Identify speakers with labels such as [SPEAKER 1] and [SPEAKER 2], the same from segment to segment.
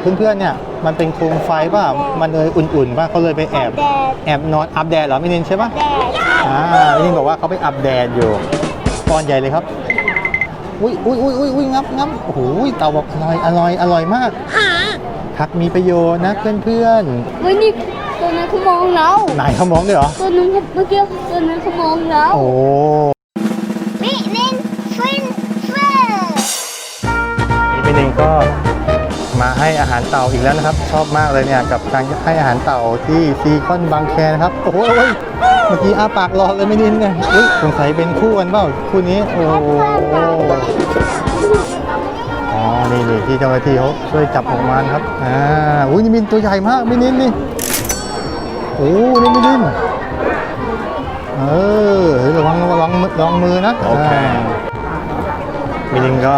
[SPEAKER 1] เพื่อนๆเนี่ยมันเป็นโคมไฟป่ะมันเลยอุ่นๆป่ะเขาเลยไปแอบ
[SPEAKER 2] แดด
[SPEAKER 1] แอบนอนอัปแดดเหรอมินินใช่ป่ะ
[SPEAKER 2] แดด
[SPEAKER 1] อ่ามินินบอกว่าเขาไปอัปแดดอยู่ป้อนใหญ่เลยครับอุ้ยอุ้ยอุ้ยอุ้ยอุ้ยงับงับโอ้โหเต่าบอกอร่อยอร่อยอร่อยมากผักมีประโยชน์นะเพื่อน
[SPEAKER 2] เฮ้ยนี่ตัวนั้นเขามองเรา
[SPEAKER 1] ๆไหนเขามองด้วยเหรอ
[SPEAKER 2] ตัวนั้นเมื่อกี้ตัวนั้นเขามองเรา
[SPEAKER 1] โอ้
[SPEAKER 2] มินินฟินเฟอร์
[SPEAKER 1] นี่มินินก็ มาให้อาหารเต่าอีกแล้วนะครับ ชอบมากเลยเนี่ยกับการให้อาหารเต่าที่ซีคอนบางแคนะครับโอ้โหโอ้ยเมื่อกี้อ้าปากรอเลยมินินเนี่ยอุ้ยสงสัยเป็นคู่กันเปล่าคู่นี้โอ้โหอ๋อนี่นี่ที่เจ้าหน้าที่เขาช่วยจับออกมานะครับอ่าอุ้ยนี่มินตัวใหญ่มากมินินนี่โอ้นี่มินินเออเฮ้ยระวังระวังระวังมือนะโอเคมินินก็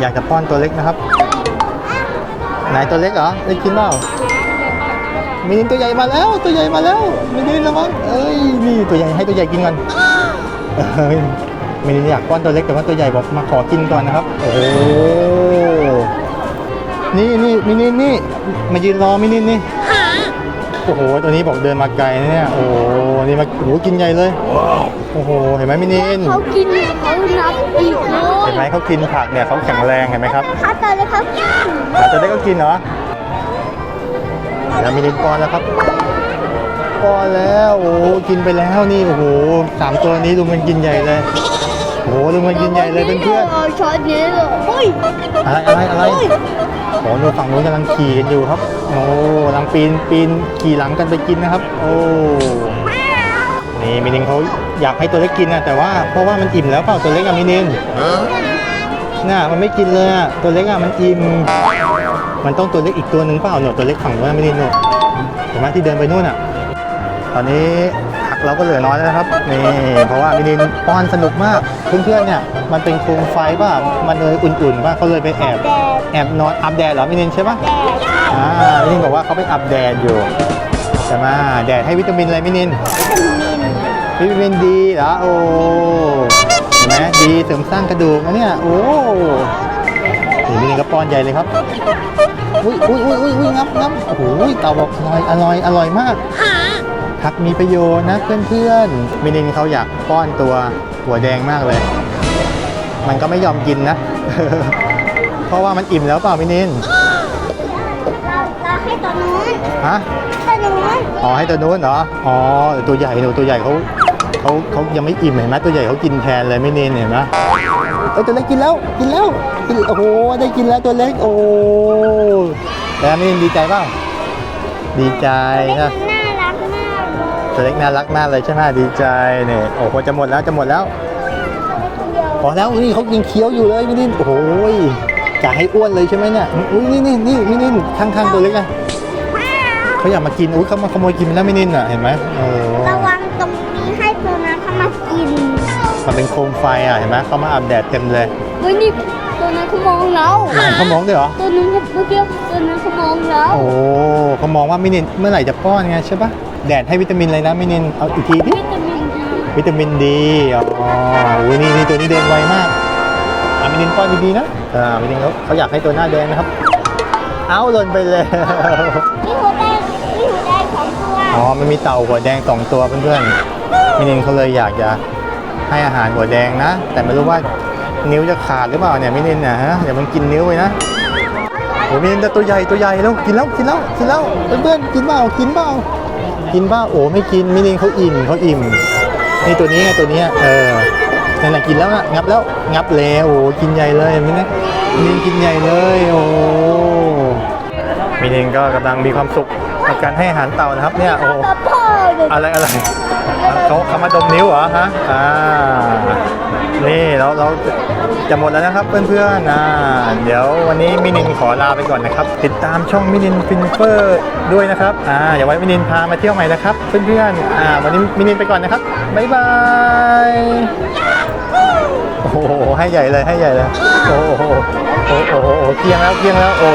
[SPEAKER 1] อยากจะป้อนตัวเล็กนะครับ ไหนตัวเล็กเหรอได้กินเปล่ามินิตัวใหญ่มาแล้ว ตัวใหญ่มาแล้วมินินระวังเอ้ยนี่ตัวใหญ่ให้ตัวใหญ่กินก่อนเฮ้ยมินิอยากป้อนตัวเล็กแต่ว่าตัวใหญ่บอกมาขอกินก่อนนะครับโอ้โหนี่นี่มินินี่มายืนรอมินินนี่ โอ้โห ตัวนี้บอกเดินมาไกลนะเนี่ย โอ้โห นี่มาโอ้โหกินใหญ่เลย โอ้โห เห็นไหมมินิน
[SPEAKER 2] เขากินเขานับอีกเล
[SPEAKER 1] เห็
[SPEAKER 2] ย
[SPEAKER 1] นไหมเขากินผักเนี่ยเขาแข็งแรงเห็นไหมครับ
[SPEAKER 2] ถ้าตอนเลยเขากิน
[SPEAKER 1] อาตัวเล็กก็กินเหรอแล้วมินินป้อนแล้วครับป้อนแล้ว โอ้โหกินไปแล้วนี่ โอ้โหสามตัวนี้ดูมันกินใหญ่เลย โอ้โหดูมันกินใหญ่เลยเพื่อน
[SPEAKER 2] ๆช้อนนี้เลยเฮ้ย
[SPEAKER 1] ๆอะไรอะไรอะไรโอ้โหดูฝั่งนู้นกำลังขี่กันอยู่ครับ โอ้กำลังปีนปีนขี่หลังกันไปกินนะครับ โอ้นี่มินินเขาอยากให้ตัวเล็กกินนะแต่ว่าเพราะว่ามันอิ่มแล้วเปล่าตัวเล็กอะมินินน่ะมันไม่กินเลยอะตัวเล็กอะมันอิ่มมันต้องตัวเล็กอีกตัวหนึ่งเปล่าหนูตัวเล็กฝั่งนู้นนะมินินหนูเห็นไหมที่เดินไปนู่นอะตอนนี้ผัก เราก็เหลือน้อยแล้วนะครับนี่เพราะว่ามินินป้อนสนุกมากเพื่อนๆเนี่ยมันเป็นโคมไฟป่ะมันเลยอุ่นๆป่ะเขาเลยไปแอบ
[SPEAKER 2] แดด
[SPEAKER 1] แอบนอนอัปแดดเหรอมินินใช่ปะ
[SPEAKER 2] แดด
[SPEAKER 1] อ่ามินินบอกว่าเขาไปอัปแดดอยู่ใช่ไหมแดดให้วิตามินอะไรมินิน
[SPEAKER 2] วิตามิน
[SPEAKER 1] วิตามินดีเหรอโอ้เห็นไหมดีเสริมสร้างกระดูกนะเนี่ยโอ้นี่มินินก็ป้อนใหญ่เลยครับอุ้ยอุ้ยอุ้ยอุ้ยอุ้ยงับงับโอ้โหเต่าบอกอร่อยอร่อยอร่อยมาก ผักมีประโยชน์นะเพื่อนๆมินินเขาอยากป้อนตัวหัวแดงมากเลย มันก็ไม่ยอมกินนะ เพราะว่ามันอิ่มแล้วเปล่ามินิน
[SPEAKER 2] เราเราให้ตัวนู้น
[SPEAKER 1] ฮะ
[SPEAKER 2] ตัวนู้น
[SPEAKER 1] อ๋อให้ตัวนู้นเหรออ๋อตัวใหญ่หนูตัวใหญ่เขาเขาเขายังไม่อิ่มเห็นไหมตัวใหญ่เขากินแทนเลยไม่เน้นเห็นไหมเอ้ยตัวเล็กกินแล้วกินแล้วกินโอ้โหได้กินแล้วตัวเล็กโอ้แล้วไม่เน้นดีใจเปล่าดีใจนะ ตัวเล็กน่ารักมากเลยใช่ไหมดีใจเนี่ยโอ้โหจะหมดแล้วจะหมดแล้วพอแล้วนี่เขายังเคี้ยวอยู่เลยมินินโอ้โหกะให้อ้วนเลยใช่ไหมเนี่ยอุ้ยนี่นี่นี่มินินข้างๆตัวเล็กไงเขาอยากมากินอุ้ยเขามาขโมยกินไปแล้วมินินอะเห็นไหมโอ้
[SPEAKER 2] ระวังตรงนี้ให้ตัวนั้นเข้ามากิน
[SPEAKER 1] มันเป็นโคมไฟอะเห็นไหมเขามาอาบแดดเต็มเลย
[SPEAKER 2] เฮ้ยนี่ตัวนั้นเขามองเรา
[SPEAKER 1] ไหนเขามองด้วยเหรอ
[SPEAKER 2] ตัวนู้นเมื่อกี้ตัวนั้นเขามองเรา
[SPEAKER 1] โอ้เขามองว่ามินินเมื่อไหร่จะป้อนไงใช่ปะ แดดให้วิตามินอะไรนะมินินเอาอีกทีดิ
[SPEAKER 2] วิตามินดี
[SPEAKER 1] วิตามินดีอ๋อโอ้ยนี่นี่ตัวนี้เดินไวมากอะมินินป้อนดีๆนะอ่ามินินเขาเขาอยากให้ตัวหน้าแดงนะครับ เอาหล่นไปเลย
[SPEAKER 2] นี่หัวแดงนี่หัวแดงสองตัว
[SPEAKER 1] อ๋อมันมีเต่าหัวแดงสองตัวเพื่อนๆมินินเขาเลยอยากจะให้อาหารหัวแดงนะ แต่ไม่รู้ว่านิ้วจะขาดหรือเปล่าเนี่ยมินินเนี่ยฮะเดี๋ยวมันกินนิ้วไปนะโอ้มินินตัวใหญ่ตัวใหญ่แล้วกินแล้วกินแล้วกินแล้วเพื่อนๆกินเปล่ากินเปล่า กินเปล่าโอ้ไม่กินมินินเขาอิ่มเขาอิ่มนี่ตัวนี้ไงตัวนี้เออนั่นแหละกินแล้วนะงับแล้วงับแล้วโอ้กินใหญ่เลยมินินมินินกินใหญ่เลยโอ้มินินก็กำลังมีความสุขกับการให้อาหารเต่านะครับเนี่ยโอ้อะไรอะไรเขาเขามาดมนิ้วเหรอฮะอ่า นี่เราเราจะหมดแล้วนะครับเพื่อนๆอ่าเดี๋ยววันนี้มินินขอลาไปก่อนนะครับ ติดตามช่องมินินฟินเฟอร์ด้วยนะครับอ่าเดี๋ยวไว้มินินพามาเที่ยวใหม่นะครับ เพื่อนๆอ่าวันนี้มินินไปก่อนนะครับบ๊ายบายโอ้โหให้ใหญ่เลยให้ใหญ่เลยโอ้โหโอ้โหโอ้เกียงแล้วเกียงแล้วโอ้